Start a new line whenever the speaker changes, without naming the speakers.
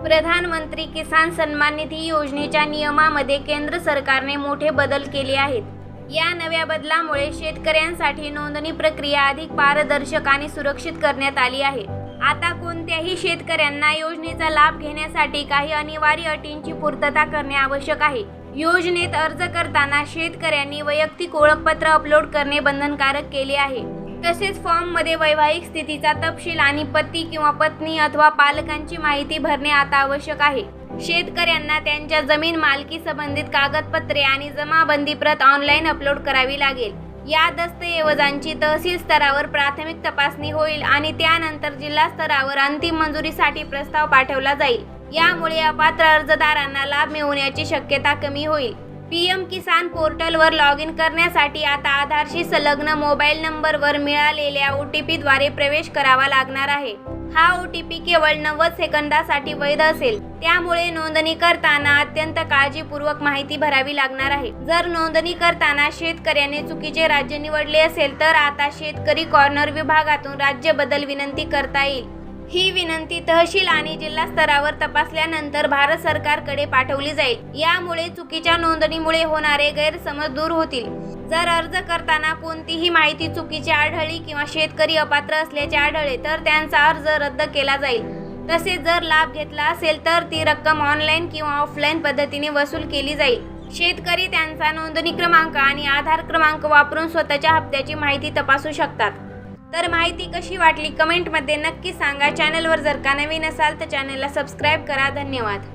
प्रधानमंत्री किसान सन्मान निधी योजनेच्या नियमामध्ये केंद्र सरकारने मोठे बदल केले आहेत. या नव्या बदलामुळे शेतकऱ्यांसाठी नोंदणी प्रक्रिया अधिक पारदर्शक आणि सुरक्षित करण्यात आली आहे. आता कोणत्याही शेतकऱ्यांना योजनेचा लाभ घेण्यासाठी काही अनिवार्य अटींची पूर्तता करणे आवश्यक आहे. योजनेत अर्ज करताना शेतकऱ्यांनी वैयक्तिक ओळखपत्र अपलोड करणे बंधनकारक केले आहे. तसेच फॉर्ममध्ये वैवाहिक स्थितीचा तपशील आणि पती किंवा पत्नी अथवा पालकांची माहिती भरणे आता आवश्यक आहे. शेतकऱ्यांना त्यांच्या जमीन मालकी संबंधित कागदपत्रे आणि जमाबंदी प्रत ऑनलाईन अपलोड करावी लागेल. या दस्तऐवजांची तहसील स्तरावर प्राथमिक तपासणी होईल आणि त्यानंतर जिल्हा स्तरावर अंतिम मंजुरीसाठी प्रस्ताव पाठवला जाईल. यामुळे अपात्र अर्जदारांना लाभ मिळवण्याची शक्यता कमी होईल. पीएम किसान पोर्टलवर लॉग इन करण्यासाठी आता आधारशी संलग्न मोबाईल नंबरवर मिळालेल्या ओ टी पीद्वारे प्रवेश करावा लागणार आहे. हा ओ टी पी केवळ नव्वद सेकंदासाठी वैध असेल. त्यामुळे नोंदणी करताना अत्यंत काळजीपूर्वक माहिती भरावी लागणार आहे. जर नोंदणी करताना शेतकऱ्याने चुकीचे राज्य निवडले असेल तर आता शेतकरी कॉर्नर विभागातून राज्य बदल विनंती करता येईल. ही विनंती तहसील आणि जिल्हा स्तरावर तपासल्यानंतर भारत सरकारकडे पाठवली जाईल. यामुळे चुकीच्या नोंदणीमुळे होणारे गैरसमज दूर होतील. जर अर्ज करताना कोणतीही माहिती चुकीची आढळली किंवा शेतकरी अपात्र असल्याचे आढळले तर त्यांचा अर्ज रद्द केला जाईल. तसेच जर लाभ घेतला असेल तर ती रक्कम ऑनलाईन किंवा ऑफलाईन पद्धतीने वसूल केली जाईल. शेतकरी त्यांचा नोंदणी क्रमांक आणि आधार क्रमांक वापरून स्वतःच्या हप्त्याची माहिती तपासू शकतात. तर माहिती कशी वाटली कमेंटमध्ये नक्की सांगा. चॅनलवर जर का नवीन असाल तर चॅनलला सबस्क्राईब करा. धन्यवाद.